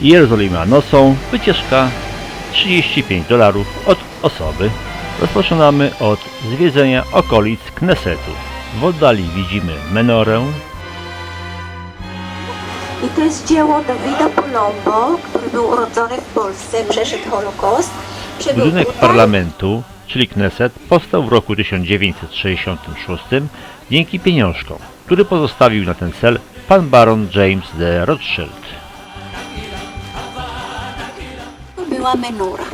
Jerozolima nocą, wycieczka 35 dolarów od osoby. Rozpoczynamy od zwiedzenia okolic Knesetu. W oddali widzimy menorę, I to jest dzieło Dawida Polombo, który był urodzony w Polsce, przeszedł Holokaust. Budynek tutaj. parlamentu, czyli Kneset, powstał w roku 1966 dzięki pieniążkom, który pozostawił na ten cel pan baron James de Rothschild. Była menora.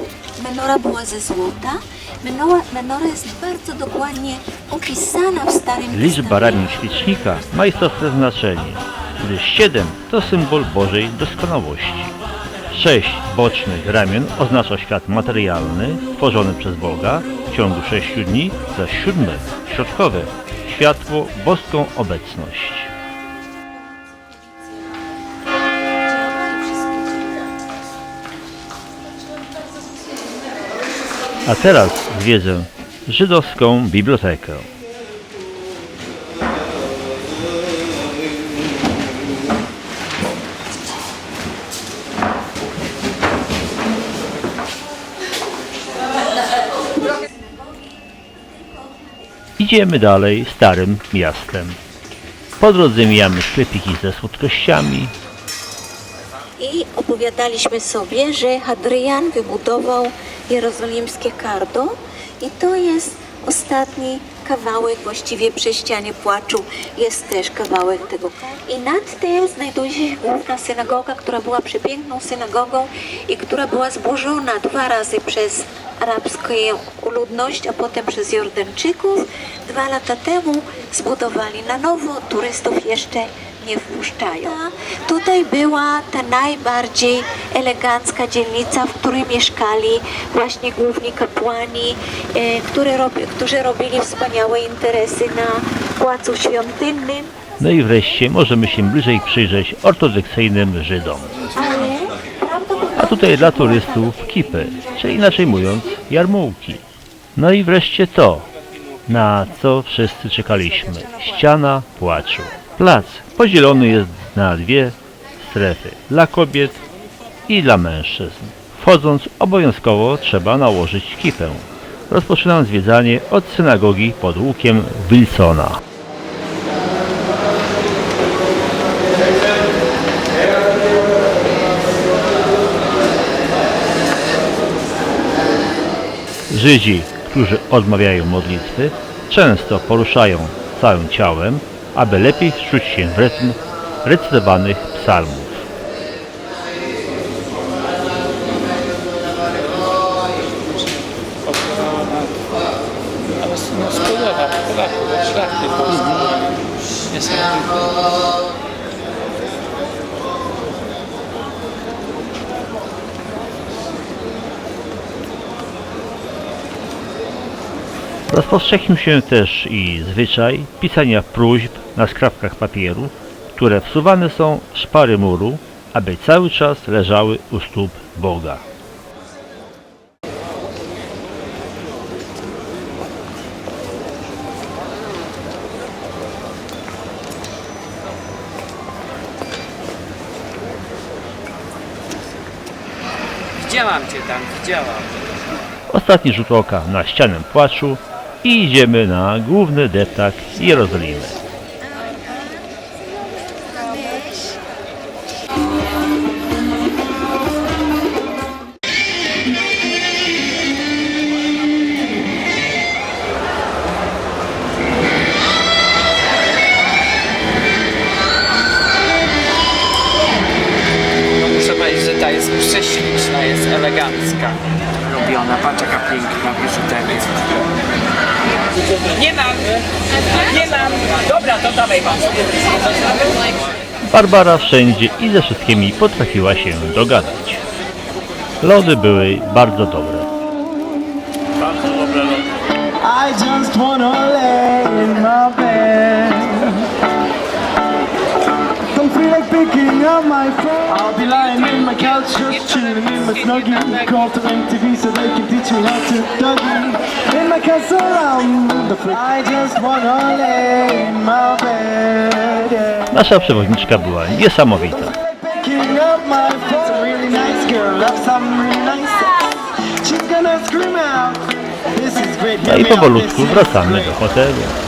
Menora była ze złota. Menora, menora jest bardzo dokładnie opisana w Starym Liczba ramion świecznika ma istotne znaczenie, gdyż 7 to symbol Bożej doskonałości. Sześć bocznych ramion oznacza świat materialny, tworzony przez Boga w ciągu sześciu dni, zaś siódme, środkowe, światło, boską obecność. A teraz zwiedzę żydowską bibliotekę. Idziemy dalej starym miastem. Po drodze mijamy sklepiki ze słodkościami, I opowiadaliśmy sobie, że Hadrian wybudował jerozolimskie kardo i to jest ostatni kawałek, właściwie przy ścianie płaczu jest też kawałek tego. I nad tym znajduje się główna synagoga, która była przepiękną synagogą i która była zburzona dwa razy przez arabską ludność, a potem przez Jordańczyków. Dwa lata temu zbudowali na nowo, turystów jeszcze nie wpuszczają. Tutaj była ta najbardziej elegancka dzielnica, w której mieszkali właśnie główni kapłani, e, robi, którzy robili wspaniałe interesy na Płacu Świątynnym. no i wreszcie możemy się bliżej przyjrzeć ortodoksyjnym Żydom. A tutaj dla turystów kipy, czy inaczej mówiąc jarmułki. No i wreszcie to, na co wszyscy czekaliśmy. Ściana płaczu. Plac podzielony jest na dwie strefy, dla kobiet i dla mężczyzn. Wchodząc obowiązkowo trzeba nałożyć kipę. Rozpoczynam zwiedzanie od synagogi pod łukiem Wilsona. Żydzi, którzy odmawiają modlitwy, często poruszają całym ciałem, aby lepiej wczuć się w rytm recytowanych psalmów. Rozpowszechnił się też i zwyczaj pisania próśb na skrawkach papieru, które wsuwane są w szpary muru, aby cały czas leżały u stóp Boga. Widziałam cię tam, widziałam. Ostatni rzut oka na ścianę płaczu i idziemy na główny deptak Jerozolimy. Prześliczna, jest elegancka. Robiona, patrz jaka piękna biżuteria jest. Nie mam, nie mam. Dobra, to dawaj pan. Barbara wszędzie i ze wszystkimi potrafiła się dogadać. Lody były bardzo dobre. Just chilling in my snuggie. Call to MTV so they can teach me how to. In my castle, the. I just wanna lay in my bed. Yeah. Nasza przewodniczka była niesamowita. Picking up my phone. have some really nice. She's gonna scream out, this is great. No i powolutku wracamy do hotelu.